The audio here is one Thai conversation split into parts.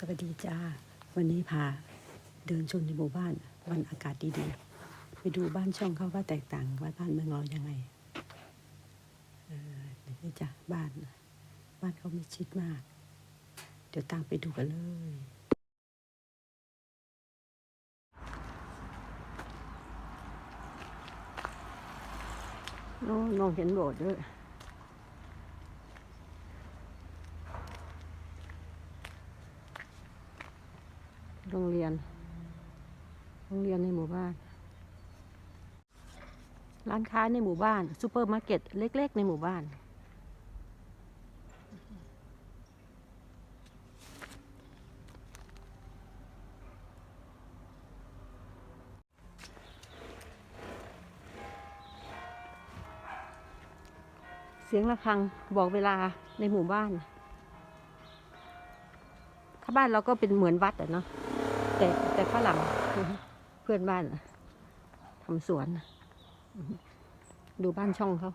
สวัสดีจ้า วันนี้พาเดินชมในหมู่บ้านวันอากาศดีๆ ไปดูบ้านช่องเขาว่าแตกต่างว่าบ้านเมืองเรายังไงเออนี่จ้ะบ้าน บ้านเขามีชิดมาก เดี๋ยวตามไปดูกันเลยโอ้มองเห็นโบสถ์ด้วย โรงเรียน โรงเรียนในหมู่บ้าน ร้านค้าในหมู่บ้านซูเปอร์มาร์เก็ตเล็ก ๆ ในหมู่บ้านเสียงะระฆังบอกเวลาในหมู่บ้าน ถ้าบ้านเราก็เป็นเหมือนวัดอะเนาะ แต่แต่ฝรั่งเพื่อนบ้านทำสวน ดูบ้านช่องเขา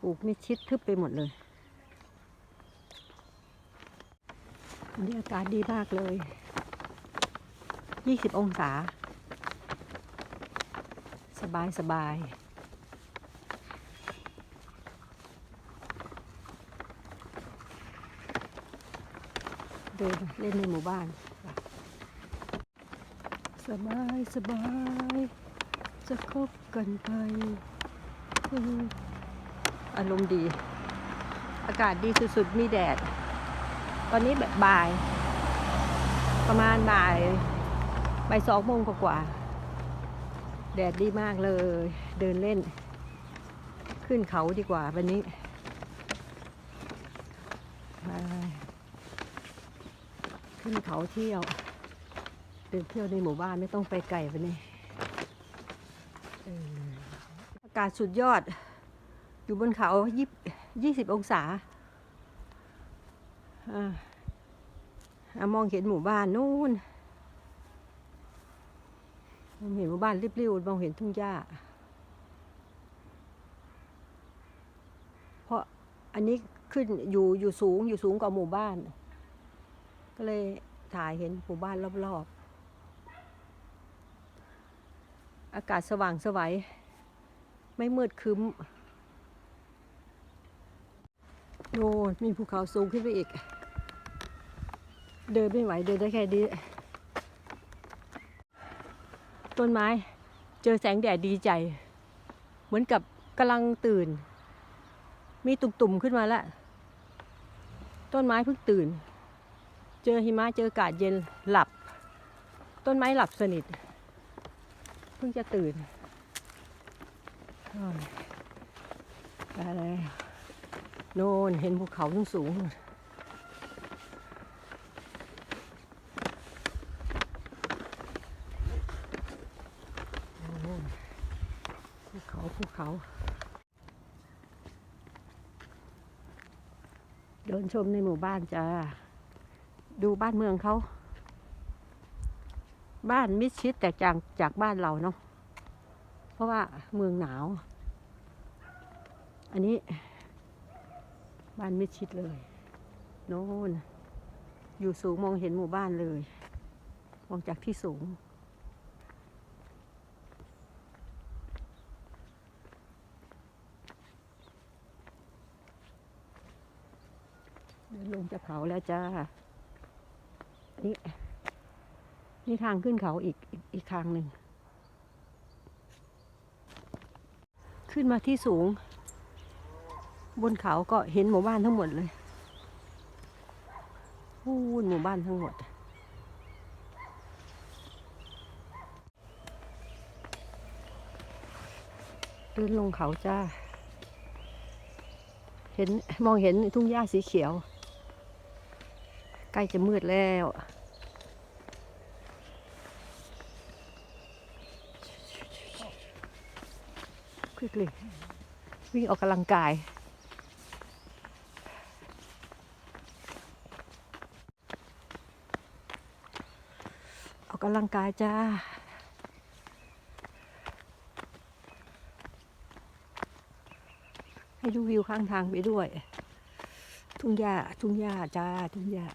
ปลูกมิชิดทึบไปหมดเลยวันนี้อากาศดีมากเลย 20 องศา สบายสบาย เดินเล่นในหมู่บ้าน สบายสบาย จะคบกันไปเอออารมณ์ดี อากาศดีสุดๆ มีแดด ตอนนี้แบบบ่าย ประมาณบ่ายบ่ายสองโมงกว่าๆแดดดีมากเลย เดินเล่น ขึ้นเขาดีกว่าวันนี้ไป ขึ้นเขาเที่ยว เดินเที่ยวในหมู่บ้านไม่ต้องไปไกลวันนี้เอากาศสุดยอด อยู่บนเขายี่ยี่สิบองศาอามองเห็นหมู่บ้านนู่นมองเห็นหมู่บ้านริบๆมองเห็นทุ่งหญ้า เพราะอันนี้ขึ้นอยู่อยู่สูงอยู่สูงกว่าหมู่บ้าน ก็เลยถ่ายเห็นหมู่บ้านรอบๆ อากาศสว่างสวัย ไม่มืดครึ้มโอ้มีภูเขาสูงขึ้นไปอีก เดินไม่ไหวเดินได้แค่นี้ต้นไม้เจอแสงแดดดีใจ เหมือนกับกำลังตื่น มีตุ่มๆขึ้นมาแล้ว ต้นไม้เพิ่งตื่น จอหิมะเจออากาศเย็นหลับ ต้นไม้หลับสนิท เพิ่งจะตื่นอ้ยไปแล้วโน่นเห็นภูเขาสูงสูงภูเขาภูเขา เดินชมในหมู่บ้านจ้า ดูบ้านเมืองเขา บ้านมิดชิดแตกต่างจากบ้านเราเนาะ เพราะว่าเมืองหนาว อันนี้ บ้านมิดชิดเลย โน่น อยู่สูงมองเห็นหมู่บ้านเลย มองจากที่สูง เดินลงจากเขาแล้วจ้า นี่นี่ทางขึ้นเขาอีกอีกอีกทางหนึ่ง ขึ้นมาที่สูง บนเขาก็เห็นหมู่บ้านทั้งหมดเลยพูนหมู่บ้านทั้งหมด เดินลงเขาจ้า เห็นมองเห็นทุ่งหญ้าสีเขียว ล้จะมืดแล้วควิกเลยวิ่งออกกำลังกาย ออกกำลังกายจ้าให้ดูวิวข้างทางไปด้วย ทุ่งหญ้าทุ่งหญ้าจ้าทุ่งหญ้า